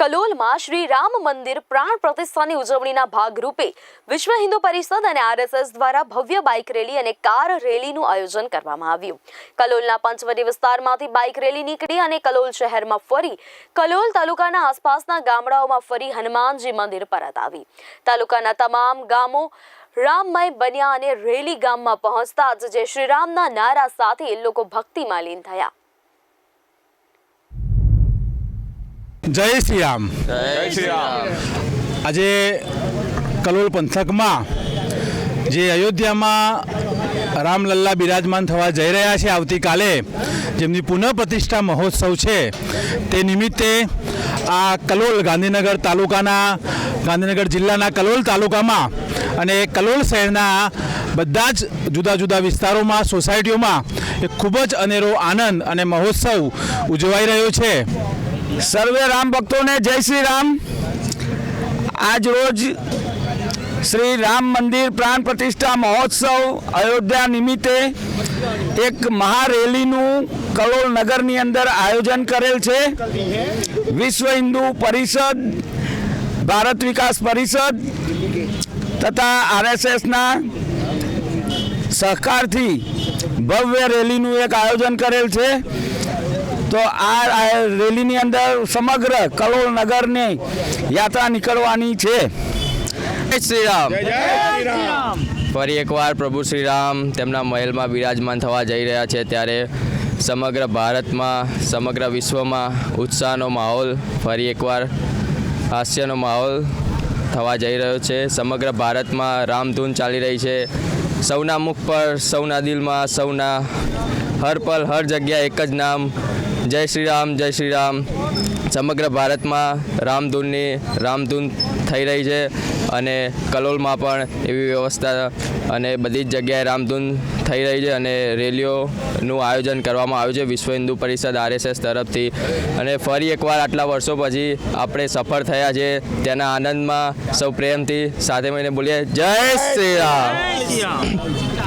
કલોલમાં શ્રી રામ મંદિર પ્રાણ પ્રતિષ્ઠાની ઉજવણીના ભાગરૂપે વિશ્વ હિન્દુ પરિષદ અને આરએસએસ દ્વારા ભવ્ય બાઇક રેલી અને કાર રેલીનું આયોજન કરવામાં આવ્યું. કલોલના પંચવટી વિસ્તારમાંથી બાઇક રેલી નીકળી અને કલોલ શહેરમાં ફરી કલોલ તાલુકાના આસપાસના ગામડાઓમાં ફરી હનુમાનજી મંદિર પરત આવી. તાલુકાના તમામ ગામો રામમય બન્યા અને રેલી ગામમાં પહોંચતા જ જય શ્રીરામના નારા સાથે લોકો ભક્તિમાં લીન થયા. જય શ્રી રામ. જય શ્રી રામ. આજે કલોલ પંથકમાં જે અયોધ્યામાં રામલલ્લા બિરાજમાન થવા જઈ રહ્યા છે આવતીકાલે જેમની પુનઃ પ્રતિષ્ઠા મહોત્સવ છે તે નિમિત્તે આ કલોલ ગાંધીનગર તાલુકાના ગાંધીનગર જિલ્લાના કલોલ તાલુકામાં અને કલોલ શહેરના બધા જ જુદા જુદા વિસ્તારોમાં સોસાયટીઓમાં એક ખૂબ જ અનેરો આનંદ અને મહોત્સવ ઉજવાઈ રહ્યો છે. સર્વે રામ ભક્તોને જય શ્રી રામ. આજ રોજ શ્રી રામ મંદિર પ્રાણ પ્રતિષ્ઠા મહોત્સવ અયોધ્યા નિમિત્તે એક મહારેલીનું કલોલ નગરની અંદર આયોજન કરેલ છે. વિશ્વ હિન્દુ પરિષદ, ભારત વિકાસ પરિષદ તથા આરએસએસના સહકારથી ભવ્ય રેલીનું એક આયોજન કરેલ છે. તો આ રેલીની અંદર સમગ્ર કલોલ નગરની યાત્રા નીકળવાની છે. જય શ્રી રામ ફરી એકવાર પ્રભુ શ્રી રામ તેમના મહેલમાં બિરાજમાન થવા જઈ રહ્યા છે ત્યારે સમગ્ર ભારતમાં સમગ્ર વિશ્વમાં ઉત્સાહનો માહોલ ફરી એકવાર હાસ્યનો માહોલ થવા જઈ રહ્યો છે. સમગ્ર ભારતમાં રામધૂન ચાલી રહી છે. સૌના મુખ પર સૌના દિલમાં સૌના હર પલ હર જગ્યા એક જ નામ જય શ્રી રામ, જય શ્રી રામ. સમગ્ર ભારતમાં રામધૂનની, રામધૂન થઈ રહી છે અને કલોલમાં પણ એવી વ્યવસ્થા અને બધી જ જગ્યાએ રામધૂન થઈ રહી છે અને રેલીઓનું આયોજન કરવામાં આવ્યું છે વિશ્વ હિન્દુ પરિષદ આરએસએસ તરફથી. અને ફરી એકવાર આટલા વર્ષો પછી આપણે સફળ થયા છે. તેના આનંદમાં સૌ પ્રેમથી સાથે મળીને બોલીએ. જય શ્રી રામ.